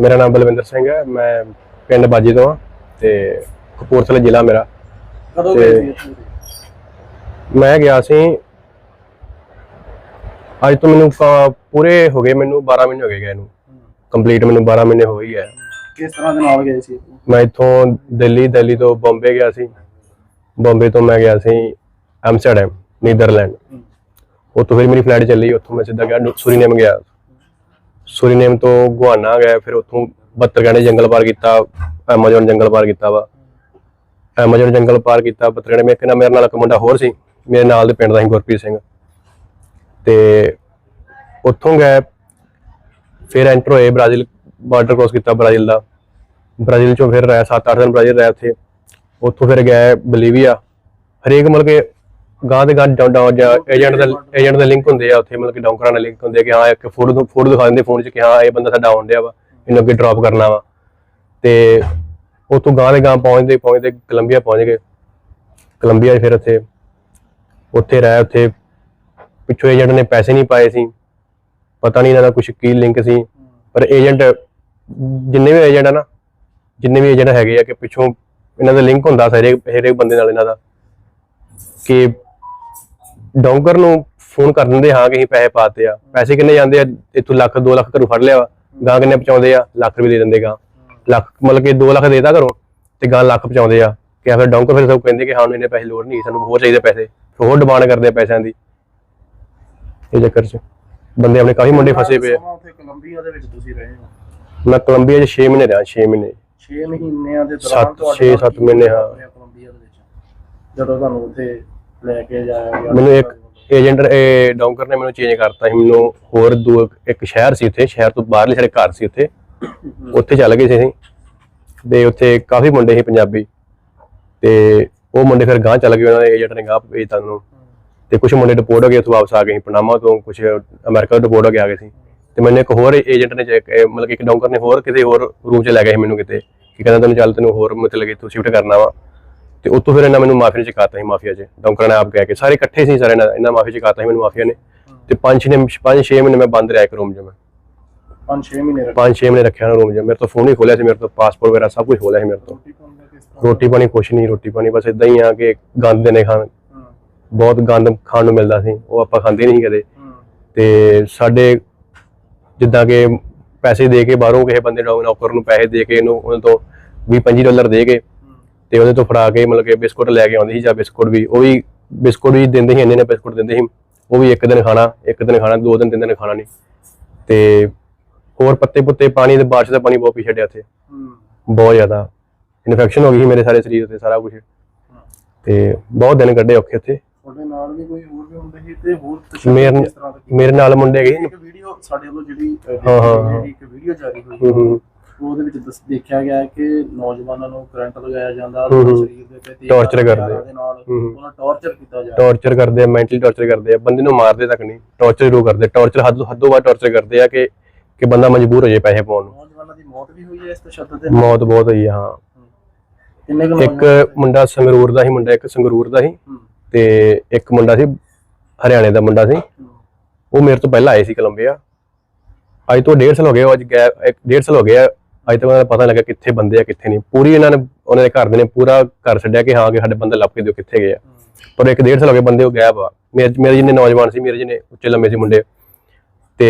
ਮੇਰਾ ਨਾਮ ਬਲਵਿੰਦਰ ਸਿੰਘ ਹੈ ਮੈਂ ਪਿੰਡ ਬਾਜੀ ਤੋਂ ਹਾਂ ਤੇ ਕਪੂਰਥਲਾ ਜ਼ਿਲ੍ਹਾ ਮੇਰਾ। ਕਦੋਂ ਤੇ- ਗਏ ਸੀ ਇੱਥੋਂ? ਦੇ? ਮੈਂ ਗਿਆ ਸੀ ਅੱਜ ਤੋਂ ਮੈਨੂੰ ਕ- ਪੂਰੇ ਹੋ ਗਏ ਮੈਨੂੰ 12 ਮਹੀਨੇ ਹੋ ਗਏ ਗਏ ਨੂੰ। ਕੰਪਲੀਟ ਮੈਨੂੰ 12 ਮਹੀਨੇ ਹੋ ਹੀ ਹੈ ਕਿਸ ਤਰ੍ਹਾਂ ਦੇ ਨਾਲ ਗਏ ਸੀ? ਮੈਂ ਇੱਥੋਂ ਦਿੱਲੀ ਦਿੱਲੀ ਤੋਂ ਬੰਬੇ ਗਿਆ ਸੀ। ਬੰਬੇ ਤੋਂ ਮੈਂ ਗਿਆ ਸੀ ਐਮਸਟਰਡਮ ਨੀਦਰਲੈਂਡ। ਉੱਥੋਂ ਫਿਰ ਮੇਰੀ ਫਲਾਈਟ ਚੱਲੀ ਉੱਥੋਂ ਮੈਂ ਸਿੱਧਾ ਗਿਆ ਸੁਰੀਨੇਮ ਗਿਆ। ਸੁਰੀਨੇਮ ਤੋਂ ਗੁਆਨਾ ਗਏ, ਫਿਰ ਉੱਥੋਂ 72 ਘੰਟੇ ਜੰਗਲ ਪਾਰ ਕੀਤਾ, ਐਮਾਜ਼ਨ ਜੰਗਲ ਪਾਰ ਕੀਤਾ ਵਾ। ਐਮਾਜ਼ਨ ਜੰਗਲ ਪਾਰ ਕੀਤਾ 72 ਘੰਟੇ ਮੇਰੇ ਨਾਲ ਮੇਰੇ ਨਾਲ ਇੱਕ ਮੁੰਡਾ ਹੋਰ ਸੀ, ਮੇਰੇ ਨਾਲ ਦੇ ਪਿੰਡ ਦਾ ਸੀ ਗੁਰਪ੍ਰੀਤ ਸਿੰਘ। ਤੇ ਉੱਥੋਂ ਗਏ, ਫਿਰ ਐਂਟਰ ਹੋਏ ਬ੍ਰਾਜ਼ੀਲ ਬਾਰਡਰ ਕ੍ਰੋਸ ਕੀਤਾ ਬ੍ਰਾਜ਼ੀਲ ਦਾ। ਬ੍ਰਾਜ਼ੀਲ ਚੋਂ ਫਿਰ ਰਹਿ 7-8 ਦਿਨ ਬ੍ਰਾਜ਼ੀਲ ਰਹਿ ਉੱਥੇ। ਉੱਥੋਂ ਫਿਰ ਗਏ ਬਲੀਵੀਆ। ਹਰੇਕ ਮਤਲਬ ਕਿ ਗਾਂ ਦੇ ਗਾਂ ਏਜੰਟ ਦਾ ਏਜੰਟ ਦੇ ਲਿੰਕ ਹੁੰਦੇ ਆ, ਉੱਥੇ ਮਤਲਬ ਕਿ ਡੌਂਕਰਾਂ ਨਾਲ ਲਿੰਕ ਹੁੰਦੇ ਆ ਕਿ ਹਾਂ, ਇੱਕ ਫੋਟੋ ਫੋਟੋ ਦਿਖਾ ਦਿੰਦੇ ਫੋਨ 'ਚ ਕਿ ਹਾਂ, ਇਹ ਬੰਦਾ ਸਾਡਾ ਆਉਣ ਡਿਆ ਵਾ, ਇਹਨੂੰ ਅੱਗੇ ਡ੍ਰੌਪ ਕਰਨਾ ਵਾ। ਤੇ ਉੱਥੋਂ ਗਾਂ ਦੇ ਗਾਂ ਪਹੁੰਚਦੇ ਪਹੁੰਚਦੇ ਕੋਲੰਬੀਆ ਪਹੁੰਚ ਗਏ। ਕੋਲੰਬੀਆ 'ਚ ਫਿਰ ਉੱਥੇ ਉੱਥੇ ਰਹਿ, ਉੱਥੇ ਪਿੱਛੋਂ ਏਜੰਟ ਨੇ ਪੈਸੇ ਨਹੀਂ ਪਾਏ ਸੀ। ਪਤਾ ਨਹੀਂ ਇਹਨਾਂ ਦਾ ਕੁਝ ਕੀ ਲਿੰਕ ਸੀ। ਪਰ ਏਜੰਟ ਜਿੰਨੇ ਵੀ ਏਜੰਟ ਆ ਨਾ, ਜਿੰਨੇ ਵੀ ਏਜੰਟ ਹੈਗੇ ਆ ਕਿ ਪਿੱਛੋਂ ਇਹਨਾਂ ਦਾ ਲਿੰਕ ਹੁੰਦਾ ਸਾਰੇ ਹਰੇਕ ਬੰਦੇ ਨਾਲ ਇਹਨਾਂ ਦਾ, ਕਿ ਡੌਂਕਰ ਨੂੰ ਫੋਨ ਕਰ ਦਿੰਦੇ ਹਾਂ ਕਿ ਅਸੀਂ ਪੈਸੇ ਪਾਤੇ ਆ। ਪੈਸੇ ਕਿੰਨੇ ਜਾਂਦੇ ਆ? ਇੱਥੋਂ ਲੱਖ 2 ਲੱਖ ਘਰੋਂ ਫੜ ਲਿਆ ਵਾ। ਗਾਂ ਕਿੰਨੇ ਪਹੁੰਚਾਉਂਦੇ ਆ? ਲੱਖ ਰੁਪਏ ਦੇ ਦਿੰਦੇ ਗਾਂ। ਲੱਖ ਮਤਲਬ ਕਿ 2 ਲੱਖ ਦੇਤਾ ਘਰੋਂ ਤੇ ਗਾਂ ਲੱਖ ਪਹੁੰਚਾਉਂਦੇ ਆ। ਕਿ ਫਿਰ ਡੌਂਕਰ ਫਿਰ ਸਭ ਕਹਿੰਦੇ ਕਿ ਹਾਂ ਇਹਨੇ ਪੈਸੇ ਲੋੜ ਨਹੀਂ ਸਾਨੂੰ ਹੋਰ ਚਾਹੀਦੇ ਪੈਸੇ। ਫਿਰ ਹੋਰ ਡਿਮਾਂਡ ਕਰਦੇ ਆ ਪੈਸਿਆਂ ਦੀ। ਇਹ ਚੱਕਰ 'ਚ ਬੰਦੇ ਆਪਣੇ ਕਾਫੀ ਮੁੰਡੇ ਫਸੇ ਪਏ ਆ। ਉੱਥੇ ਕੋਲੰਬੀਆ ਦੇ ਵਿੱਚ ਤੁਸੀਂ ਰਹੇ ਹੋ। ਮੈਂ ਕੋਲੰਬੀਆ 'ਚ 6 ਮਹੀਨੇ ਰਿਹਾ 6 ਮਹੀਨੇ। 6 ਮਹੀਨਿਆਂ ਦੇ ਦੌਰਾਨ ਤੁਹਾਡੇ ਮਹੀਨੇ, ਹਾਂ। ਕੋਲੰਬੀਆ ਦੇ ਵਿੱਚ? ਜਦੋਂ ਤੁਹਾਨੂੰ ਉੱਥੇ ਲੈ ਕੇ ਜਾਇਆ ਗਿਆ। ਮੈਨੂੰ ਇੱਕ ਏਜੰਟ, ਇਹ ਡੌਂਕਰ ਨੇ ਮੈਨੂੰ ਚੇਂਜ ਕਰਤਾ ਸੀ। ਮੈਨੂੰ ਹੋਰ ਦੋ ਇੱਕ ਸ਼ਹਿਰ ਸੀ ਉੱਥੇ, ਸ਼ਹਿਰ ਤੋਂ ਬਾਹਰਲੇ ਸਾਡੇ ਘਰ ਸੀ ਉੱਥੇ। ਉੱਥੇ ਚੱਲ ਗਏ ਸੀ ਅਸੀਂ। ਤੇ ਉੱਥੇ ਕਾਫੀ ਮੁੰਡੇ ਸੀ ਪੰਜਾਬੀ। ਤੇ ਉਹ ਮੁੰਡੇ ਫਿਰ ਗਾਂਹ ਚੱਲ ਗਏ, ਉਹਨਾਂ ਦੇ ਏਜੰਟ ਨੇ ਗਾਂਹ ਭੇਜਤਾ ਉਹਨੂੰ। ਤੇ ਕੁਝ ਮੁੰਡੇ ਡਿਪੋਰਟ ਹੋ ਗਏ, ਉੱਥੋਂ ਵਾਪਸ ਆ ਗਏ ਸੀ, ਪਨਾਮਾ ਤੋਂ ਕੁਝ ਅਮਰੀਕਾ ਤੋਂ ਡਿਪੋਰਟ ਹੋ ਕੇ ਆ ਗਏ ਸੀ। ਤੇ ਮੈਨੂੰ ਇੱਕ ਹੋਰ ਏਜੰਟ ਨੇ ਮਤਲਬ ਕਿ ਇੱਕ ਡੌਂਕਰ ਨੇ ਹੋਰ ਕਿਸੇ ਹੋਰ ਰੂਮ 'ਚ ਲੈ ਗਿਆ ਸੀ ਮੈਨੂੰ ਕਿਤੇ। ਕਿ ਕਹਿੰਦਾ ਤੈਨੂੰ ਚੱਲ ਤੈਨੂੰ ਹੋਰ ਮਤਲਬ ਕਿ ਤੂੰ ਸ਼ਿਫਟ ਕਰਨਾ ਵਾ। ਤੇ ਉੱਥੋਂ ਫਿਰ ਇਹਨਾਂ ਮੈਨੂੰ ਮਾਫੀਆ ਚ ਚਕਾਤਾ ਸੀ ਮਾਫੀਆ 'ਚ। ਡੌਂਕਰਾਂ ਨੇ ਆਪ ਕਹਿ ਕੇ ਸਾਰੇ ਇਕੱਠੇ ਸੀ ਸਾਰੇ ਇਹਨਾਂ ਇਹਨਾਂ ਮਾਫੀਆ ਚ ਸੀ ਮੈਨੂੰ ਮਾਫੀਆ ਨੇ। ਤੇ 5-6 ਪੰਜ ਛੇ ਮਹੀਨੇ ਮੈਂ ਬੰਦ ਰਿਹਾ ਇੱਕ ਰੂਮ 'ਚ ਮੈਂ। 5-6 ਮਹੀਨੇ ਰੱਖੇ। 5-6 ਮਹੀਨੇ ਰੱਖਿਆ ਨਾ ਰੂਮ 'ਚ। ਮੇਰੇ ਤੋਂ ਫੋਨ ਹੀ ਖੋਲਿਆ ਸੀ ਮੇਰੇ ਤੋਂ ਪਾਸਪੋਰਟ ਵਗੈਰਾ ਸਭ ਕੁਝ ਖੋਲਿਆ ਸੀ ਮੇਰੇ ਤੋਂ। ਰੋਟੀ ਪਾਣੀ ਦਾ ਕਿਸ ਤਰ੍ਹਾਂ? ਰੋਟੀ ਪਾਣੀ ਕੁਛ ਨਹੀਂ ਰੋਟੀ ਪਾਣੀ ਬਸ ਇਦਾਂ ਹੀ ਆ ਕਿ ਗੰਦ ਨੇ ਖਾਣ। ਹੂੰ, ਬਹੁਤ ਗੰਦ ਖਾਣ ਨੂੰ ਮਿਲਦਾ ਸੀ। ਉਹ ਆਪਾਂ ਖਾਂਦੇ ਨਹੀਂ ਸੀ ਕਦੇ। ਹੂੰ, ਤੇ ਸਾਡੇ ਜਿੱਦਾਂ ਕਿ ਪੈਸੇ ਦੇ ਕੇ ਬਾਹਰੋਂ ਕਿਸੇ ਬੰਦੇ ਨੂੰ ਨੌਕਰ ਨੂੰ ਪੈਸੇ ਦੇ ਕੇ ਇਹਨੂੰ ਉਹਨਾਂ ਤੋਂ 20-25 ਡਾਲਰ ਦੇ ਕੇ। ਤੇ ਉਹਦੇ ਤੋਂ ਫੜਾ ਕੇ ਮਤਲਬ ਕਿ ਬਿਸਕੁਟ ਲੈ ਕੇ ਆਉਂਦੀ ਸੀ ਜਾਂ ਬਿਸਕੁਟ ਵੀ ਉਹ ਵੀ ਬਿਸਕੁਟ ਵੀ ਦਿੰਦੇ ਸੀ ਇੰਨੇ ਨੇ ਬਿਸਕੁਟ ਦਿੰਦੇ ਸੀ ਉਹ ਵੀ ਇੱਕ ਦਿਨ ਖਾਣਾ ਇੱਕ ਦਿਨ ਖਾਣਾ ਦੋ ਦਿਨ ਤਿੰਨ ਦਿਨ ਖਾਣਾ ਨਹੀਂ ਤੇ ਹੋਰ ਪੱਤੇ ਪੁੱਤੇ ਪਾਣੀ ਦੇ ਬਾਰਿਸ਼ ਦਾ ਪਾਣੀ ਬਹੁਤ ਪੀ ਛੱਡਿਆ ਉੱਥੇ ਬਹੁਤ ਜ਼ਿਆਦਾ ਇਨਫੈਕਸ਼ਨ ਹੋ ਗਈ ਸੀ ਮੇਰੇ ਸਾਰੇ ਸਰੀਰ ਉੱਤੇ ਸਾਰਾ ਕੁਝ ਤੇ ਬਹੁਤ ਦਿਨ ਕੱਢੇ ਔਖੇ ਉੱਥੇ ਤੁਹਾਡੇ ਨਾਲ ਵੀ ਕੋਈ ਹੋਰ ਵੀ ਹੁੰਦੇ ਸੀ ਤੇ ਹੋਰ ਤਸ਼ੱਦਦ ਮੇਰੇ ਕਿਸ ਤਰ੍ਹਾਂ ਦਾ ਕੀ? ਮੇਰੇ ਨਾਲ ਮੁੰਡੇ ਸੀ। ਇੱਕ ਵੀਡੀਓ ਸਾਡੇ ਵੱਲੋਂ ਜਿਹੜੀ ਹਾਂ, ਹਾਂ। ਇੱਕ ਵੀਡੀਓ ਜਾਰੀ ਹੋਈ ਹੂੰ ਹੂੰ ਉਹਦੇ ਵਿੱਚ ਦੱਸ ਦੇਖਿਆ ਗਿਆ ਹੈ ਕਿ ਨੌਜਵਾਨਾਂ ਨੂੰ ਕਰੰਟ ਲਗਾਇਆ ਜਾਂਦਾ ਹੂੰ। ਸਰੀਰ ਦੇ ਉੱਤੇ Torture ਕਰਦੇ। ਹਥਿਆਰਾਂ ਦੇ ਨਾਲ ਹੂੰ। ਉਹਨਾਂ ਟੌਰਚਰ ਕੀਤਾ ਜਾ ਰਿਹਾ। ਟੌਰਚਰ ਕਰਦੇ ਆ ਮੈਂਟਲੀ ਟੌਰਚਰ ਕਰਦੇ ਆ ਬੰਦੇ ਨੂੰ ਮਾਰਦੇ ਤੱਕ ਨਹੀਂ ਟੌਰਚਰ ਜ਼ਰੂਰ ਕਰਦੇ ਟੌਰਚਰ ਹੱਦ ਹੱਦੋਂ ਬਾਅਦ ਟੌਰਚਰ ਕਰਦੇ ਆ ਕਿ ਕਿ ਬੰਦਾ ਮਜਬੂਰ ਹੋ ਜਾਏ ਪੈਸੇ ਪਾਉਣ ਨੂੰ। ਨੌਜਵਾਨਾਂ ਦੀ ਮੌਤ ਵੀ ਹੋਈ ਹੈ ਇਸ ਤਸ਼ੱਦਦ ਦੇ ਮੌਤ ਬਹੁਤ ਹੋਈ ਆ ਹਾਂ। ਕਿੰਨੇ ਕੁ ਇੱਕ ਨੌਜਵਾਨ ਮੁੰਡਾ ਸੰਗਰੂਰ ਦਾ ਸੀ ਮੁੰਡਾ ਇੱਕ ਸੰਗਰੂਰ ਦਾ ਸੀ ਹੂੰ, ਤੇ ਇੱਕ ਮੁੰਡਾ ਸੀ ਹਰਿਆਣੇ ਦਾ ਮੁੰਡਾ ਸੀ। ਹੂੰ, ਉਹ ਮੇਰੇ ਤੋਂ ਪਹਿਲਾਂ ਆਏ ਸੀ ਕੋਲੰਬੀਆ। ਅੱਜ ਤੋਂ 1.5 ਸਾਲ ਹੋ ਗਏ ਉਹ ਅੱਜ ਗਏ ਇੱਕ 1.5 ਸਾਲ ਹੋ ਗਏ ਆ ਅੱਜ ਤੱਕ ਉਹਨਾਂ ਦਾ ਪਤਾ ਨਹੀਂ ਲੱਗਾ ਕਿੱਥੇ ਬੰਦੇ ਆ ਕਿੱਥੇ ਨਹੀਂ। ਪੂਰੀ ਇਹਨਾਂ ਨੇ ਉਹਨਾਂ ਦੇ ਘਰ ਦੇ ਨੇ ਪੂਰਾ ਘਰ ਛੱਡਿਆ ਕਿ ਹਾਂ ਕਿ ਸਾਡੇ ਬੰਦੇ ਲੱਭ ਕੇ ਦਿਓ ਕਿੱਥੇ ਗਏ ਆ। ਪਰ ਇੱਕ 1.5 ਸਾਲ ਹੋ ਗਏ ਬੰਦੇ ਉਹ ਗਾਇਬ ਆ। ਮੇਰੇ ਮੇਰੇ ਜਿੰਨੇ ਨੌਜਵਾਨ ਸੀ ਮੇਰੇ ਜਿੰਨੇ ਉੱਚੇ ਲੰਮੇ ਸੀ ਮੁੰਡੇ। ਤੇ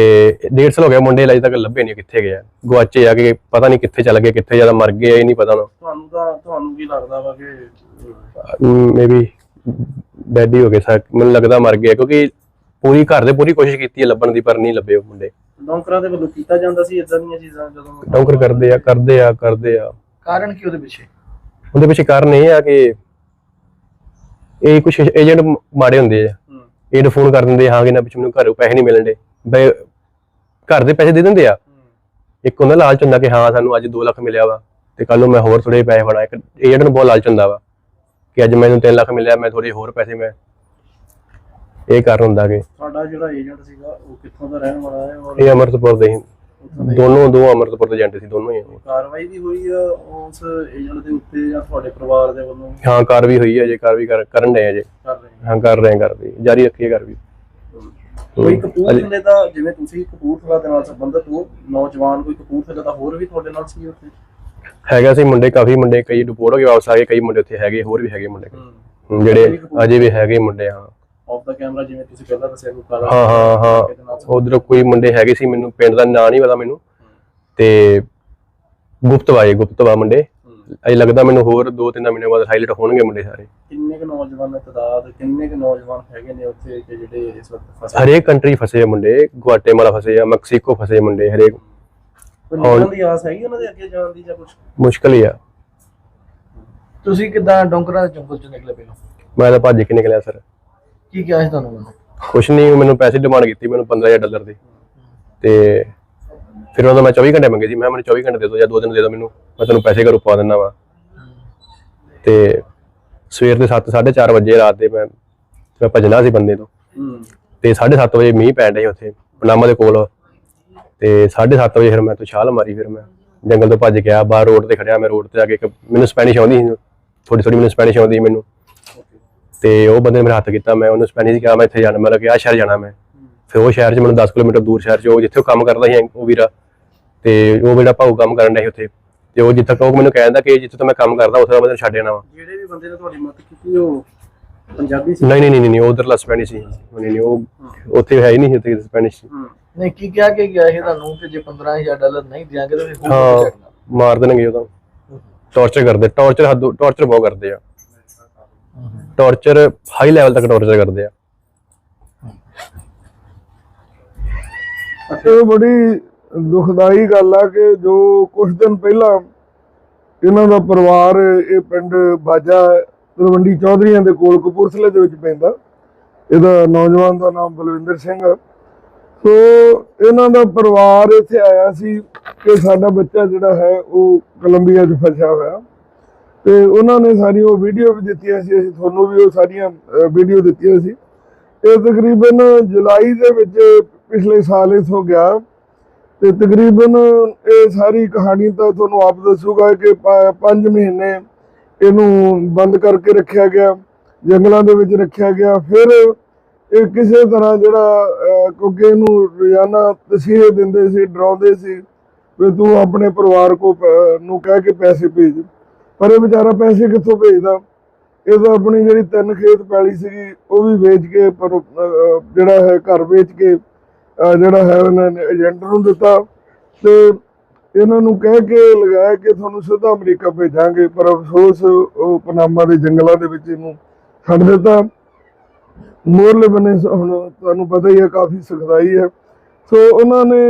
1.5 ਸਾਲ ਹੋ ਗਿਆ ਮੁੰਡੇ ਅਜੇ ਤੱਕ ਲੱਭੇ ਨਹੀਂ ਕਿੱਥੇ ਗਏ ਆ। ਗਵਾਚੇ ਆ ਕਿ ਪਤਾ ਨਹੀਂ ਕਿੱਥੇ ਚੱਲ ਗਏ ਕਿੱਥੇ ਜ਼ਿਆਦਾ ਮਰ ਗਏ ਇਹ ਨਹੀਂ ਪਤਾ ਉਹਨਾਂ ਤੁਹਾਨੂੰ ਤਾਂ ਤੁਹਾਨੂੰ ਕੀ ਲੱਗਦਾ ਵਾ ਕਿ ਮੇਬੀ ਡੈਡ ਹੀ ਹੋ ਗਏ ਸਾ ਮੈਨੂੰ ਲੱਗਦਾ ਮਰ ਗਏ ਕਿਉਂਕਿ ਪੂਰੀ ਘਰ ਦੇ ਪੂਰੀ ਕੋਸ਼ਿਸ਼ ਕੀਤੀ ਹੈ ਲੱਭਣ ਦੀ ਪਰ ਨਹੀਂ ਲੱਭੇ ਉਹ ਮੁੰਡੇ। ਡੌਂਕਰਾਂ ਦੇ ਵੱਲੋਂ ਕੀਤਾ ਜਾਂਦਾ ਸੀ ਇਦਾਂ ਦੀਆਂ ਚੀਜ਼ਾਂ ਜਦੋਂ ਡੌਂਕਰ ਕਰਦੇ ਆ ਕਰਦੇ ਆ ਕਰਦੇ ਆ। ਕਾਰਨ ਕੀ ਉਹਦੇ ਪਿੱਛੇ? ਉਹਦੇ ਪਿੱਛੇ ਕਾਰਨ ਇਹ ਆ ਕਿ ਇਹ ਕੁਝ ਏਜੰਟ ਮਾੜੇ ਹੁੰਦੇ ਆ। ਇਹ ਫੋਨ ਕਰ ਦਿੰਦੇ ਹਾਂ ਕਿ ਨਾ ਪਿੱਛੇ ਮੈਨੂੰ ਘਰੋਂ ਪੈਸੇ ਨਹੀਂ ਮਿਲਣਦੇ ਬਈ ਘਰ ਦੇ ਪੈਸੇ ਦੇ ਦਿੰਦੇ ਆ। ਇੱਕ ਹੁੰਦਾ ਲਾਲਚ ਹੁੰਦਾ ਕਿ ਹਾਂ ਸਾਨੂੰ ਅੱਜ 2 ਲੱਖ ਮਿਲਿਆ ਵਾ ਤੇ ਕੱਲ ਨੂੰ ਮੈਂ ਹੋਰ ਥੋੜੇ ਪੈਸੇ ਫੜਾ। ਇੱਕ ਏਜੰਟ ਨੂੰ ਬਹੁਤ ਲਾਲਚ ਹੁੰਦਾ ਵਾ ਕਿ ਅੱਜ ਮੈਨੂੰ 3 ਲੱਖ ਮਿਲਿਆ ਮੈਂ ਥੋੜੇ ਹੋਰ ਪੈਸੇ ਮੈਂ ਇਹ ਕਾਰਨ ਹੁੰਦਾ ਕਿ ਤੁਹਾਡਾ ਜਿਹੜਾ ਏਜੰਟ ਸੀਗਾ ਉਹ ਕਿੱਥੋਂ ਦਾ ਰਹਿਣ ਵਾਲਾ ਹੈ ਔਰ ਇਹ ਅਮਰਤਪੁਰ ਦੇ ਉੱਥੋਂ ਦਾ ਦੋਨੋਂ ਦੋ ਅਮਰਤਪੁਰ ਦੇ ਏਜੰਟ ਸੀ ਦੋਨੋਂ ਹੀ ਕਾਰਵਾਈ ਵੀ ਹੋਈ ਆ ਉਸ ਏਜੰਟ ਦੇ ਉੱਤੇ ਜਾਂ ਤੁਹਾਡੇ ਪਰਿਵਾਰ ਦੇ ਵੱਲੋਂ? ਹਾਂ ਕਾਰ ਵੀ ਹੋਈ ਹੈ ਜੇ ਕਾਰ ਵੀ ਕਰ- ਕਰਨ ਡਏ ਆ ਜੇ ਕਰ ਰਹੇ ਹਾਂ ਕਰ ਰਹੇ ਹਾਂ ਕਰ ਵੀ ਜਾਰੀ ਰੱਖੀਏ ਕਰ ਵੀ। ਹਾਂ। ਕੋਈ ਕਪੂਰਥਲੇ ਦਾ ਜਿਵੇਂ ਤੁਸੀਂ ਕਪੂਰਥਲਾ ਦੇ ਨਾਲ ਸੰਬੰਧਿਤ ਹੋ ਨੌਜਵਾਨ ਕੋਈ ਕਪੂਰਥਲੇ ਦਾ ਹੋਰ ਵੀ ਤੁਹਾਡੇ ਨਾਲ ਸੀ ਉੱਥੇ? ਹੈਗਾ ਸੀ ਮੁੰਡੇ ਕਾਫੀ ਮੁੰਡੇ ਕਈ ਡਿਪੋਰਟ ਹੋ ਕੇ ਵਾਪਸ ਆ ਗਏ ਕਈ ਮੁੰਡੇ ਉੱਥੇ ਹੈਗੇ ਹੋਰ ਵੀ ਹੈਗੇ ਮੁੰਡੇ। ਹਮ, ਜਿਹੜੇ ਅਜੇ ਵੀ ਹੈਗੇ ਮੁੰਡੇ ਹਾਂ। ਆਫ ਦਾ ਕੈਮਰਾ ਜਿਵੇਂ ਤੁਸੀਂ ਪਹਿਲਾਂ ਦੱਸਿਆ ਕੋਈ ਕਾਲਾ ਹਾਂ ਹਾਂ ਹਾਂ। ਉਧਰ ਕੋਈ ਮੁੰਡੇ ਹੈਗੇ ਸੀ ਮੈਨੂੰ ਪਿੰਡ ਦਾ ਨਾਂ ਨਹੀਂ ਪਤਾ ਮੈਨੂੰ। ਤੇ ਗੁਪਤਵਾ ਇਹ ਗੁਪਤਵਾ ਮੁੰਡੇ। ਅਜੇ ਲੱਗਦਾ ਮੈਨੂੰ ਹੋਰ 2-3 ਮਹੀਨੇ ਬਾਅਦ ਹਾਈਲਾਈਟ ਹੋਣਗੇ ਮੁੰਡੇ ਸਾਰੇ। ਕਿੰਨੇ ਕੁ ਨੌਜਵਾਨ ਦੀ ਤਾਦਾਦ ਕਿੰਨੇ ਕੁ ਨੌਜਵਾਨ ਹੈਗੇ ਨੇ ਉੱਥੇ ਕਿ ਜਿਹੜੇ ਇਸ ਵਕਤ ਫਸੇ ਹਰੇਕ ਕੰਟਰੀ ਫਸੇ ਆ ਮੁੰਡੇ ਗੁਆਟੇਮਾਲਾ ਫਸੇ ਆ ਮੈਕਸੀਕੋ ਫਸੇ ਮੁੰਡੇ ਹਰੇਕ। ਕੋਈ ਨਿਕਲਣ ਦੀ ਆਸ ਹੈਗੀ ਉਹਨਾਂ ਦੇ ਅੱਗੇ ਜਾਣ ਦੀ ਜਾਂ ਕੁਝ ਮੁਸ਼ਕਲ ਹੀ ਆ। ਤੁਸੀਂ ਕਿਦਾਂ ਡੋਂਕਰਾਂ ਦੇ ਜੰਗਲ ਚੋਂ ਨਿਕਲੇ ਪਹਿਲਾਂ? ਮੈਂ ਤਾਂ ਭੱਜ ਕੇ ਨਿਕਲਿਆ ਸਰ। ਕੀ ਕਿਹਾ ਸੀ ਤੁਹਾਨੂੰ ਮੈਨੂੰ ਕੁਛ ਨਹੀਂ ਮੈਨੂੰ ਪੈਸੇ ਡਿਮਾਂਡ ਕੀਤੀ, ਮੈਨੂੰ 15000 ਡਾਲਰ ਦੀ। ਤੇ ਫਿਰ ਉਹਨਾਂ ਮੈਂ 24 ਘੰਟੇ ਮੰਗੇ ਸੀ ਮੈਂ ਕਿਹਾ ਮੈਨੂੰ 24 ਘੰਟੇ ਦੇ ਦਿਓ ਜਾਂ 2 ਦਿਨ ਦੇ ਦਿਓ ਮੈਨੂੰ। ਮੈਂ ਤੁਹਾਨੂੰ ਪੈਸੇ ਘਰੋਂ ਪਾ ਦਿੰਦਾ ਵਾਂ। ਤੇ ਸਵੇਰ ਦੇ 7 4:30 ਵਜੇ ਰਾਤ ਦੇ ਮੈਂ ਮੈਂ ਭੱਜਣਾ ਸੀ ਬੰਦੇ ਤੋਂ। ਹੂੰ ਤੇ 7:30 ਵਜੇ ਮੀਂਹ ਪੈਣ ਡਿਆ ਉੱਥੇ, ਪਨਾਮਾ ਦੇ ਕੋਲ। ਤੇ 7:30 ਵਜੇ ਫਿਰ ਮੈਂ ਤੋਂ ਛਾਲ ਮਾਰੀ ਫਿਰ ਮੈਂ। ਜੰਗਲ ਤੋਂ ਭੱਜ ਗਿਆ ਬਾਹਰ ਰੋਡ ਤੇ ਖੜਿਆ ਮੈਂ ਰੋਡ ਤੇ ਆ ਕੇ ਇੱਕ, ਮੈਨੂੰ ਸਪੈਨਿਸ਼ ਆਉਂਦੀ ਸੀ। ਥੋੜੀ ਥੋੜੀ ਮੈਨੂੰ ਸਪੈਨਿਸ਼ ਆਉਂਦੀ ਸੀ ਮੈਨੂੰ। ਤੇ ਉਹ ਬੰਦੇ ਨੇ ਮੇਰਾ ਹੱਥ ਕੀਤਾ ਮੈਂ ਉਹਨੂੰ ਸਪੈਨਿਸ਼ ਕਿਹਾ ਮੈਂ ਇੱਥੇ ਜਾਣਾ ਮੈਂ ਕਿਹਾ ਆਹ ਸ਼ਹਿਰ ਜਾਣਾ ਮੈਂ। ਫਿਰ ਉਹ ਸ਼ਹਿਰ 'ਚ ਮੈਨੂੰ 10 ਕਿਲੋਮੀਟਰ ਦੂਰ ਸ਼ਹਿਰ 'ਚ ਉਹ ਜਿੱਥੇ ਉਹ ਕੰਮ ਕਰਦਾ ਸੀ ਉਹ ਵੀਰਾ ਤੇ ਉਹ ਜਿਹੜਾ ਭਾਊ ਕੰਮ ਕਰਨ ਡਿਆ ਸੀ ਉੱਥੇ। ਤੇ ਉਹ ਜਿੱਥੇ ਤੱਕ ਉਹ ਮੈਨੂੰ ਕਹਿੰਦਾ ਕਿ ਜਿੱਥੇ ਤੋਂ ਮੈਂ ਕੰਮ ਕਰਦਾ ਉੱਥੇ ਦਾ ਮੈਂ ਛੱਡ ਜਾਣਾ ਵਾ। ਜਿਹੜੇ ਵੀ ਬੰਦੇ ਨੇ ਤੁਹਾਡੀ ਮਦਦ ਕੀਤੀ ਉਹ ਪੰਜਾਬੀ ਸੀ? ਨਹੀਂ ਨਹੀਂ ਨਹੀਂ ਨਹੀਂ ਉਧਰਲਾ ਸਪੈਨਿਸ਼ ਸੀ। ਨਹੀਂ ਨਹੀਂ ਉਹ ਉੱਥੇ ਹੈ ਹੀ ਨਹੀਂ ਉੱਥੇ ਸਪੈਨਿਸ਼ ਨਹੀਂ ਕੀ ਕਿਹਾ ਕਿ ਗਿਆ ਸੀ ਤੁਹਾਨੂੰ ਕਿ ਜੇ 15000 ਡਾਲਰ ਨਹੀਂ ਦਿਆਂਗੇ ਤਾਂ ਫਿਰ ਹਾਂ। ਮਾਰ ਦੇਣਗੇ ਉਹ ਤਾਂ। ਟੌਰਚਰ ਕਰਦੇ ਟੌਰਚਰ ਹੱਦ ਟੌਰਚਰ ਬਹੁਤ ਕਰਦੇ ਆ। ਟੌਰਚਰ ਹਾਈ ਲੈਵਲ ਤੱਕ ਟੌਰਚਰ ਕਰਦੇ ਆ। ਇਹ ਬੜੀ ਦੁਖਦਾਈ ਗੱਲ ਆ ਕਿ ਜੋ ਕੁਝ ਦਿਨ ਪਹਿਲਾਂ ਇਹਨਾਂ ਦਾ ਪਰਿਵਾਰ ਇਹ ਪਿੰਡ ਬਾਜਾ ਤਲਵੰਡੀ ਚੌਧਰੀਆਂ ਦੇ ਕੋਲ ਕਪੂਰਥਲੇ ਦੇ ਵਿੱਚ ਪੈਂਦਾ। ਇਹਦਾ ਨੌਜਵਾਨ ਦਾ ਨਾਮ ਬਲਵਿੰਦਰ ਸਿੰਘ ਆ। ਸੋ ਇਹਨਾਂ ਦਾ ਪਰਿਵਾਰ ਇੱਥੇ ਆਇਆ ਸੀ ਕਿ ਸਾਡਾ ਬੱਚਾ ਜਿਹੜਾ ਹੈ ਉਹ ਕੋਲੰਬੀਆ 'ਚ ਫਸਿਆ ਹੋਇਆ। ਤੇ ਉਹਨਾਂ ਨੇ ਸਾਰੀ ਉਹ ਵੀਡੀਓ ਵੀ ਦਿੱਤੀਆਂ ਸੀ, ਅਸੀਂ ਤੁਹਾਨੂੰ ਵੀ ਉਹ ਸਾਰੀਆਂ ਵੀਡੀਓ ਦਿੱਤੀਆਂ ਸੀ। ਇਹ ਤਕਰੀਬਨ ਜੁਲਾਈ ਦੇ ਵਿੱਚ ਪਿਛਲੇ ਸਾਲ ਇਥੋਂ ਗਿਆ। ਤੇ ਤਕਰੀਬਨ ਇਹ ਸਾਰੀ ਕਹਾਣੀ ਤਾਂ ਤੁਹਾਨੂੰ ਆਪ ਦੱਸੂਗਾ ਕਿ 5 ਮਹੀਨੇ ਇਹਨੂੰ ਬੰਦ ਕਰਕੇ ਰੱਖਿਆ ਗਿਆ, ਜੰਗਲਾਂ ਦੇ ਵਿੱਚ ਰੱਖਿਆ ਗਿਆ। ਫਿਰ ਇਹ ਕਿਸੇ ਤਰ੍ਹਾਂ ਜਿਹੜਾ ਕਿਉਂਕਿ ਇਹਨੂੰ ਰੋਜ਼ਾਨਾ ਤਸੀਹੇ ਦਿੰਦੇ ਸੀ, ਡਰਾਉਂਦੇ ਸੀ, ਵੀ ਤੂੰ ਆਪਣੇ ਪਰਿਵਾਰ ਕੋ ਪ- ਨੂੰ ਕਹਿ ਕੇ ਪੈਸੇ ਭੇਜ। ਪਰ ਇਹ ਵਿਚਾਰਾ ਪੈਸੇ ਕਿੱਥੋਂ ਭੇਜਦਾ? ਇਹ ਤਾਂ ਆਪਣੀ ਜਿਹੜੀ ਤਿੰਨ ਖੇਤ ਪੈਲੀ ਸੀਗੀ, ਉਹ ਵੀ ਵੇਚ ਕੇ ਪਰ ਜਿਹੜਾ ਹੈ ਘਰ ਵੇਚ ਕੇ ਜਿਹੜਾ ਹੈ ਉਹਨਾਂ ਨੇ ਏਜੰਟ ਨੂੰ ਦਿੱਤਾ ਤੇ ਇਹਨਾਂ ਨੂੰ ਕਹਿ ਕੇ, ਲਗਾਇਆ ਕਿ ਤੁਹਾਨੂੰ ਸਿੱਧਾ ਅਮਰੀਕਾ ਭੇਜਾਂਗੇ, ਪਰ ਅਫਸੋਸ ਉਹ ਪਨਾਮਾ ਦੇ ਜੰਗਲਾਂ ਦੇ ਵਿੱਚ ਇਹਨੂੰ ਛੱਡ ਦਿੱਤਾ। ਮੋਰਲੇ ਬਨੇ ਹੁਣ ਤੁਹਾਨੂੰ ਪਤਾ ਹੀ ਹੈ, ਕਾਫੀ ਸਖਤਾਈ ਹੈ। ਸੋ ਉਹਨਾਂ ਨੇ,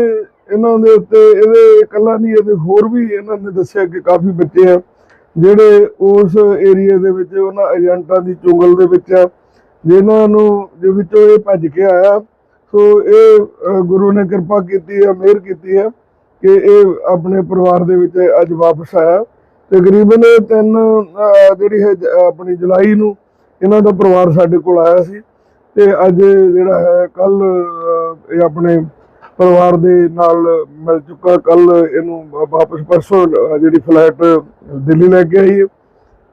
ਇਹਨਾਂ ਦੇ ਉੱਤੇ ਇਹਦੇ ਇਕੱਲਾ ਨਹੀਂ, ਇਹਦੇ ਹੋਰ ਵੀ ਇਹਨਾਂ ਨੇ ਦੱਸਿਆ ਕਿ ਕਾਫੀ ਬੱਚੇ ਆ। ਜਿਹੜੇ ਉਸ ਏਰੀਆ ਦੇ ਵਿੱਚ ਉਹਨਾਂ ਏਜੰਟਾਂ ਦੀ ਚੁੰਗਲ ਦੇ ਵਿੱਚ ਆ, ਜਿਨ੍ਹਾਂ ਨੂੰ ਦੇ ਵਿੱਚੋਂ ਇਹ ਭੱਜ ਕੇ ਆਇਆ। ਸੋ ਇਹ ਗੁਰੂ ਨੇ ਕਿਰਪਾ ਕੀਤੀ ਹੈ, ਮਿਹਰ ਕੀਤੀ ਹੈ ਕਿ ਇਹ ਆਪਣੇ ਪਰਿਵਾਰ ਦੇ ਵਿੱਚ ਅੱਜ ਵਾਪਸ ਆਇਆ। ਤਕਰੀਬਨ ਇਹ ਤਿੰਨ ਜਿਹੜੀ ਹੈ, ਜ- ਆਪਣੀ ਜੁਲਾਈ ਨੂੰ ਇਹਨਾਂ ਦਾ ਪਰਿਵਾਰ ਸਾਡੇ ਕੋਲ ਆਇਆ ਸੀ। ਤੇ ਅੱਜ ਜਿਹੜਾ ਹੈ ਕੱਲ ਇਹ ਆਪਣੇ ਪਰਿਵਾਰ ਦੇ ਨਾਲ ਮਿਲ ਚੁੱਕਾ, ਕੱਲ ਇਹਨੂੰ ਵਾਪਸ ਪਰਸੋਂ ਜਿਹੜੀ ਫਲੈਟ ਦਿੱਲੀ ਲੈ ਕੇ ਆਈ ਹੈ।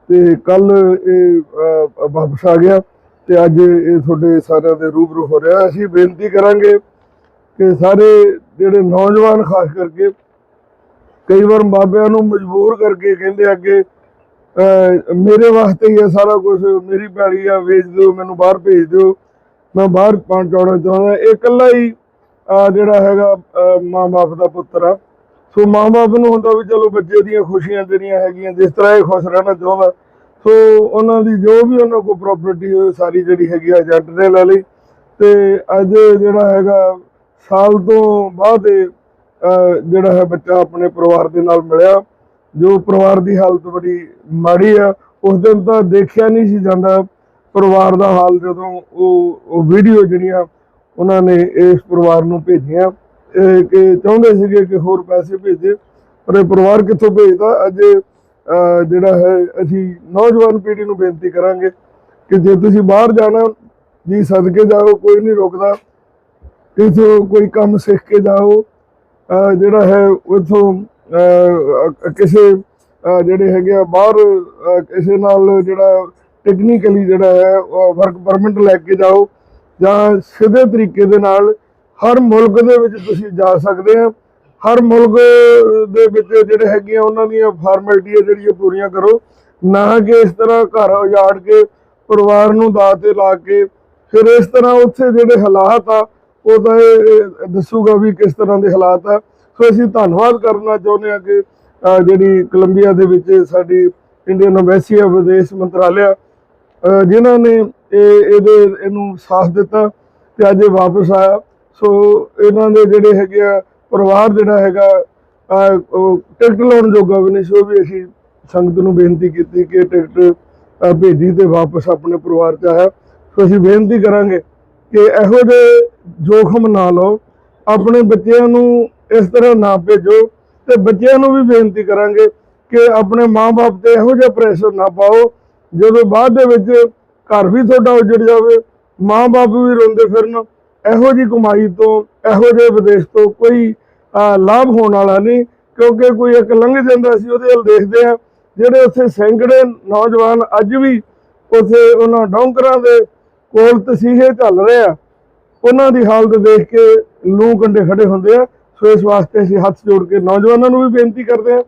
ਤੇ ਕੱਲ ਇਹ ਵਾਪਸ ਆ ਗਿਆ ਤੇ ਅੱਜ ਇਹ ਤੁਹਾਡੇ ਸਾਰਿਆਂ ਦੇ ਰੂਬਰੂ ਹੋ ਰਿਹਾ। ਅਸੀਂ ਬੇਨਤੀ ਕਰਾਂਗੇ ਕਿ ਸਾਰੇ ਜਿਹੜੇ ਨੌਜਵਾਨ, ਖਾਸ ਕਰਕੇ ਕਈ ਵਾਰ ਬਾਬਿਆਂ ਨੂੰ ਮਜਬੂਰ ਕਰਕੇ ਕਹਿੰਦੇ ਅੱਗੇ ਅਹ, ਮੇਰੇ ਵਾਸਤੇ ਹੀ ਇਹ ਸਾਰਾ ਕੁਝ ਮੇਰੀ ਭੈੜੀ ਆ, ਵੇਚ ਦਿਓ, ਮੈਨੂੰ ਬਾਹਰ ਭੇਜ ਦਿਓ। ਮੈਂ ਬਾਹਰ ਪਹੁੰਚਾਉਣਾ ਚਾਹੁੰਦਾ, ਇਹ ਇਕੱਲਾ ਹੀ ਜਿਹੜਾ ਹੈਗਾ ਮਾਂ-ਬਾਪ ਦਾ ਪੁੱਤਰ ਆ। ਸੋ ਮਾਂ-ਬਾਪ ਨੂੰ ਹੁੰਦਾ ਵੀ ਚਲੋ ਬੱਚੇ ਦੀਆਂ ਖੁਸ਼ੀਆਂ ਜਿਹੜੀਆਂ ਹੈਗੀਆਂ, ਜਿਸ ਤਰ੍ਹਾਂ ਇਹ ਖੁਸ਼ ਰਹਿਣਾ ਚਾਹੁੰਦਾ। ਸੋ ਉਹਨਾਂ ਦੀ ਜੋ ਵੀ ਉਹਨਾਂ ਕੋਲ ਪ੍ਰਾਪਰਟੀ ਹੋਈ ਸਾਰੀ ਜਿਹੜੀ ਹੈਗੀ ਆ ਏਜੰਟ ਨੇ ਲੈ ਲਈ। ਤੇ ਅੱਜ ਜਿਹੜਾ ਹੈਗਾ, ਸਾਲ ਤੋਂ ਬਾਅਦ ਜਿਹੜਾ ਹੈ ਬੱਚਾ ਆਪਣੇ ਪਰਿਵਾਰ ਦੇ ਨਾਲ ਮਿਲਿਆ। ਜੋ ਪਰਿਵਾਰ ਦੀ ਹਾਲਤ ਬੜੀ ਮਾੜੀ ਆ, ਉਸ ਦਿਨ ਤਾਂ ਦੇਖਿਆ ਨਹੀਂ ਸੀ ਜਾਂਦਾ। ਪਰਿਵਾਰ ਦਾ ਹਾਲ ਜਦੋਂ ਉਹ ਉਹ ਵੀਡੀਓ ਜਿਹੜੀਆਂ ਉਹਨਾਂ ਨੇ ਇਸ ਪਰਿਵਾਰ ਨੂੰ ਭੇਜੀਆਂ। ਕਿ ਚਾਹੁੰਦੇ ਸੀਗੇ ਕਿ ਹੋਰ ਪੈਸੇ ਭੇਜੇ, ਪਰ ਇਹ ਪਰਿਵਾਰ ਕਿੱਥੋਂ ਭੇਜਦਾ? ਅੱਜ ਜਿਹੜਾ ਹੈ, ਅਸੀਂ ਨੌਜਵਾਨ ਪੀੜ੍ਹੀ ਨੂੰ ਬੇਨਤੀ ਕਰਾਂਗੇ ਕਿ ਜੇ ਤੁਸੀਂ ਬਾਹਰ ਜਾਣਾ, ਜੀ ਸਦਕੇ ਜਾਓ, ਕੋਈ ਨਹੀਂ ਰੋਕਦਾ। ਇਥੋਂ ਕੋਈ ਕੰਮ ਸਿੱਖ ਕੇ ਜਾਓ ਜਿਹੜਾ ਹੈ, ਉਥੋਂ ਕਿਸੇ ਜਿਹੜੇ ਹੈਗੇ ਆ ਬਾਹਰ ਕਿਸੇ ਨਾਲ ਜਿਹੜਾ ਟੈਕਨੀਕਲੀ ਜਿਹੜਾ ਹੈ ਵਰਕ ਪਰਮਿਟ ਲੈ ਕੇ ਜਾਓ। ਜਾਂ ਸਿੱਧੇ ਤਰੀਕੇ ਦੇ ਨਾਲ ਹਰ ਮੁਲਕ ਦੇ ਵਿੱਚ ਤੁਸੀਂ ਜਾ ਸਕਦੇ ਆ। ਹਰ ਮੁਲਕ ਦੇ ਵਿੱਚ ਜਿਹੜੇ ਹੈਗੇ ਆ ਉਹਨਾਂ ਦੀਆਂ ਫਾਰਮੈਲਿਟੀਆਂ ਜਿਹੜੀਆਂ ਪੂਰੀਆਂ ਕਰੋ। ਨਾ ਕਿ ਇਸ ਤਰ੍ਹਾਂ ਘਰ ਉਜਾੜ ਕੇ ਪਰਿਵਾਰ ਨੂੰ ਦਾਅ ਤੇ ਲਾ ਕੇ ਫਿਰ ਇਸ ਤਰ੍ਹਾਂ ਉੱਥੇ ਜਿਹੜੇ ਹਾਲਾਤ ਆ ਉਹ ਤਾਂ ਇਹ ਦੱਸੂਗਾ ਵੀ ਕਿਸ ਤਰ੍ਹਾਂ ਦੇ ਹਾਲਾਤ ਆ। ਸੋ ਅਸੀਂ ਧੰਨਵਾਦ ਕਰਨਾ ਚਾਹੁੰਦੇ ਆ ਕਿ ਜਿਹੜੀ ਕੋਲੰਬੀਆ ਦੇ ਵਿੱਚ ਸਾਡੀ ਇੰਡੀਅਨ ਐਮਬੈਸੀ ਆ ਵਿਦੇਸ਼ ਮੰਤਰਾਲਿਆ ਅਹ, ਜਿਨ੍ਹਾਂ ਨੇ ਇਹ ਇਹਦੇ ਇਹਨੂੰ ਸਾਥ ਦਿੱਤਾ ਤੇ ਅੱਜ ਇਹ ਵਾਪਸ ਆਇਆ। ਸੋ ਇਹਨਾਂ ਦੇ ਜਿਹੜੇ ਹੈਗੇ ਆ, ਪਰਿਵਾਰ ਜਿਹੜਾ ਹੈਗਾ ਉਹ ਟਿਕਟ ਲਾਉਣ ਜੋਗਾ ਵੀ ਨਹੀਂ ਸੋ ਵੀ ਅਸੀਂ ਸੰਗਤ ਨੂੰ ਬੇਨਤੀ ਕੀਤੀ ਕਿ ਟਿਕਟ ਭੇਜੀ ਤੇ ਵਾਪਸ ਆਪਣੇ ਪਰਿਵਾਰ ਚ ਆਇਆ। ਸੋ ਅਸੀਂ ਬੇਨਤੀ ਕਰਾਂਗੇ ਕਿ ਇਹੋ ਜਿਹੇ ਜੋਖਮ ਨਾ ਲਓ। ਆਪਣੇ ਬੱਚਿਆਂ ਨੂੰ ਇਸ ਤਰ੍ਹਾਂ ਨਾ ਭੇਜੋ ਤੇ ਬੱਚਿਆਂ ਨੂੰ ਵੀ ਬੇਨਤੀ ਕਰਾਂਗੇ ਕਿ ਆਪਣੇ ਮਾਪੇ ਤੇ ਇਹੋ ਜਿਹਾ ਪ੍ਰੈਸ਼ਰ ਨਾ ਪਾਓ ਜਦੋਂ ਬਾਅਦ ਦੇ ਵਿੱਚ ਘਰ ਵੀ ਤੁਹਾਡਾ ਉਜੜ ਜਾਵੇ, ਮਾਂ ਬਾਪ ਵੀ ਰੋਂਦੇ ਫਿਰਨ, ਇਹੋ ਜੀ ਕਮਾਈ ਤੋਂ, ਇਹੋ ਜਿਹੇ ਵਿਦੇਸ਼ ਤੋਂ ਕੋਈ ਲਾਭ ਹੋਣ ਵਾਲਾ ਨਹੀਂ, ਕਿਉਂਕਿ ਕੋਈ ਇੱਕ ਲੰਘ ਜਾਂਦਾ ਸੀ, ਉਹਦੇ ਵੱਲ ਦੇਖਦੇ ਆ। ਜਿਹੜੇ ਉੱਥੇ ਸੈਂਕੜੇ ਨੌਜਵਾਨ ਅੱਜ ਵੀ ਉੱਥੇ ਉਹਨਾਂ ਡੌਂਕਰਾਂ ਦੇ ਕੋਲ ਤਸੀਹੇ ਚੱਲ ਰਹੇ ਆ। ਉਹਨਾਂ ਦੀ ਹਾਲਤ ਦੇਖ ਕੇ ਲੂ ਕੰਡੇ ਖੜੇ ਹੁੰਦੇ ਆ। ਸੋ ਇਸ ਵਾਸਤੇ ਅਸੀਂ ਹੱਥ ਜੋੜ ਕੇ ਨੌਜਵਾਨਾਂ ਨੂੰ ਵੀ ਬੇਨਤੀ ਕਰਦੇ ਆ।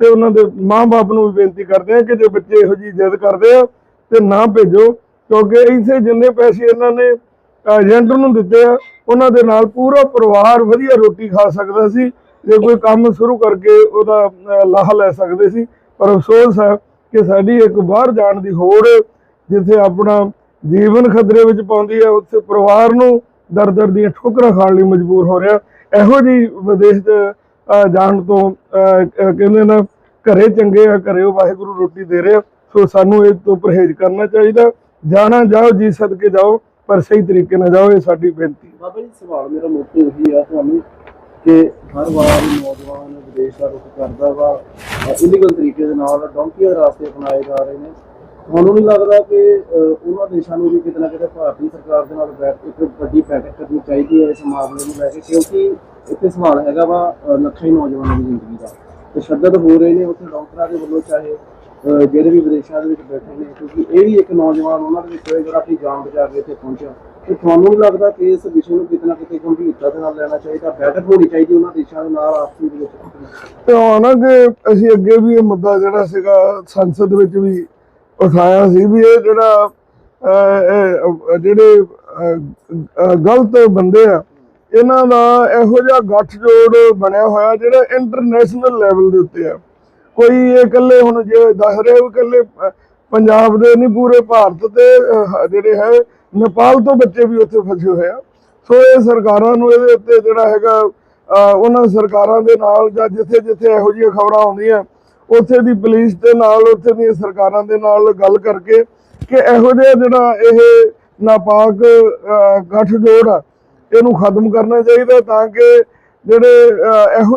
ਤੇ ਉਹਨਾਂ ਦੇ ਮਾਂ-ਬਾਪ ਨੂੰ ਵੀ ਬੇਨਤੀ ਕਰਦੇ ਆ ਕਿ ਜੇ ਬੱਚੇ ਇਹੋ ਜੀ ਜਿੱਦ ਕਰਦੇ ਆ, ਤੇ ਨਾ ਭੇਜੋ, ਕਿਉਂਕਿ ਇੱਥੇ ਜਿੰਨੇ ਪੈਸੇ ਇਹਨਾਂ ਨੇ ਏਜੰਟ ਨੂੰ ਦਿੱਤੇ ਆ, ਉਹਨਾਂ ਦੇ ਨਾਲ ਪੂਰਾ ਪਰਿਵਾਰ ਵਧੀਆ ਰੋਟੀ ਖਾ ਸਕਦਾ ਸੀ, ਜੇ ਕੋਈ ਕੰਮ ਸ਼ੁਰੂ ਕਰਕੇ ਉਹਦਾ ਲਾਹਾ ਲੈ ਸਕਦੇ ਸੀ, ਪਰ ਅਫਸੋਸ ਹੈ ਕਿ ਸਾਡੀ ਇੱਕ ਬਾਹਰ ਜਾਣ ਦੀ ਹੋੜ ਜਿੱਥੇ ਆਪਣਾ ਜੀਵਨ ਖਤਰੇ ਵਿੱਚ ਪਾਉਂਦੀ ਹੈ, ਉੱਥੇ ਪਰਿਵਾਰ ਨੂੰ ਦਰ ਦਰ ਦੀਆਂ ਠੋਕਰਾਂ ਖਾਣ ਲਈ ਮਜਬੂਰ ਹੋ ਰਿਹਾ। ਇਹੋ ਜੀ ਵਿਦੇਸ਼ 'ਚ ਜਾਣ ਤੋਂ ਕਹਿੰਦੇ ਨਾ, ਘਰੇ ਚੰਗੇ ਆ, ਘਰੇ ਉਹ ਵਾਹਿਗੁਰੂ ਰੋਟੀ ਦੇ ਰਿਹਾ ਸੋ ਸਾਨੂੰ ਇਹ ਤੋਂ ਪਰਹੇਜ਼ ਕਰਨਾ ਚਾਹੀਦਾ। ਜਾਣਾ ਜਾਓ, ਜੀ ਸਦਕੇ ਜਾਓ, ਪਰ ਸਹੀ ਤਰੀਕੇ ਨਾਲ ਜਾਓ, ਇਹ ਸਾਡੀ ਬੇਨਤੀ ਬਾਬਾ ਜੀ, ਸਵਾਲ ਮੇਰਾ ਮੋਟਿਵ ਇਹੀ ਆ ਤੁਹਾਨੂੰ ਕਿ ਹਰ ਵਾਰ ਨੌਜਵਾਨ ਵਿਦੇਸ਼ ਦਾ ਰੁਖ ਕਰਦਾ ਵਾ ਇਲੀਗਲ ਤਰੀਕੇ ਦੇ ਨਾਲ ਡੌਂਕੀਆਂ ਦੇ ਰਾਸਤੇ ਅਪਣਾਏ ਜਾ ਰਹੇ ਨੇ। ਤੁਹਾਨੂੰ ਨਹੀਂ ਲੱਗਦਾ ਕਿ ਉਹਨਾਂ ਦੇਸ਼ਾਂ ਨੂੰ ਵੀ ਕਿਤੇ ਨਾ ਕਿਤੇ ਭਾਰਤੀ ਸਰਕਾਰ ਦੇ ਨਾਲ ਬੈਠ ਇੱਕ ਵੱਡੀ ਬੈਠਕ ਕਰਨੀ ਚਾਹੀਦੀ ਹੈ ਇਸ ਮਾਮਲੇ ਨੂੰ ਲੈ ਕੇ, ਕਿਉਂਕਿ ਇੱਥੇ ਸਵਾਲ ਹੈਗਾ ਵਾ ਲੱਖਾਂ ਨੌਜਵਾਨਾਂ ਦੀ ਜ਼ਿੰਦਗੀ ਦਾ। ਤਸ਼ੱਦਦ ਹੋ ਰਹੇ ਨੇ ਉੱਥੇ ਡਾਕਟਰਾਂ ਦੇ ਵੱਲੋਂ ਚਾਹੇ ਜਿਹੜੇ ਵੀ ਵਿਦੇਸ਼ਾਂ ਦੇ ਵਿੱਚ ਬੈਠੇ ਨੇ, ਕਿਉਂਕਿ ਇਹ ਵੀ ਇੱਕ ਨੌਜਵਾਨ ਉਹਨਾਂ ਦੇ ਵਿੱਚ ਹੈ ਜਿਹੜਾ ਆਪਣੀ ਜਾਨ ਬਚਾ ਕੇ ਇੱਥੇ ਪਹੁੰਚਿਆ। ਤੇ ਤੁਹਾਨੂੰ ਨਹੀਂ ਲੱਗਦਾ ਕਿ ਇਸ ਵਿਸ਼ੇ ਨੂੰ ਕਿਤੇ ਨਾ ਕਿਤੇ ਗੰਭੀਰਤਾ ਦੇ ਨਾਲ ਲੈਣਾ ਚਾਹੀਦਾ, ਬੈਠਕ ਹੋਣੀ ਚਾਹੀਦੀ ਉਹਨਾਂ ਦੇਸ਼ਾਂ ਦੇ ਨਾਲ ਆਪਸੀ ਦੇ ਵਿੱਚ? ਤੇ ਆਉਣਾ ਕਿ ਅਸੀਂ ਅੱਗੇ ਵੀ ਇਹ ਮੁੱਦਾ ਜਿਹੜਾ ਸੀਗਾ ਸੰਸਦ ਵਿੱਚ ਵੀ ਉਠਾਇਆ ਸੀ ਵੀ ਇਹ ਜਿਹੜਾ ਜਿਹੜੇ ਗਲਤ ਬੰਦੇ ਆ, ਇਹਨਾਂ ਦਾ ਇਹੋ ਜਿਹਾ ਗੱਠਜੋੜ ਬਣਿਆ ਹੋਇਆ ਜਿਹੜਾ ਇੰਟਰਨੈਸ਼ਨਲ ਲੈਵਲ ਦੇ ਉੱਤੇ ਆ। ਕੋਈ ਇਹ ਇਕੱਲੇ ਹੁਣ ਜੇ ਦੱਸ ਰਹੇ ਉਹ ਇਕੱਲੇ ਪੰਜਾਬ ਦੇ ਨਹੀਂ, ਪੂਰੇ ਭਾਰਤ ਤੇ ਜਿਹੜੇ ਹੈ, ਨੇਪਾਲ ਤੋਂ ਬੱਚੇ ਵੀ ਉੱਥੇ ਫਸੇ ਹੋਏ ਆ। ਸੋ ਇਹ ਸਰਕਾਰਾਂ ਨੂੰ ਇਹਦੇ ਉੱਤੇ ਜਿਹੜਾ ਹੈਗਾ ਉਹਨਾਂ ਸਰਕਾਰਾਂ ਦੇ ਨਾਲ ਜਾਂ ਜਿੱਥੇ ਜਿੱਥੇ ਇਹੋ ਜਿਹੀਆਂ ਖਬਰਾਂ ਆਉਂਦੀਆਂ ਉੱਥੇ ਦੀ ਪੁਲਿਸ ਦੇ ਨਾਲ ਉੱਥੇ ਦੀਆਂ ਸਰਕਾਰਾਂ ਦੇ ਨਾਲ ਗੱਲ ਕਰਕੇ ਕਿ ਇਹੋ ਜਿਹਾ ਜਿਹੜਾ ਇਹ ਨਾਪਾਕ ਅਹ, ਗੱਠਜੋੜ ਆ ਇਹਨੂੰ ਖਤਮ ਕਰਨਾ ਚਾਹੀਦਾ ਤਾਂ ਕਿ ਜਿਹੜੇ ਅਹ, ਇਹੋ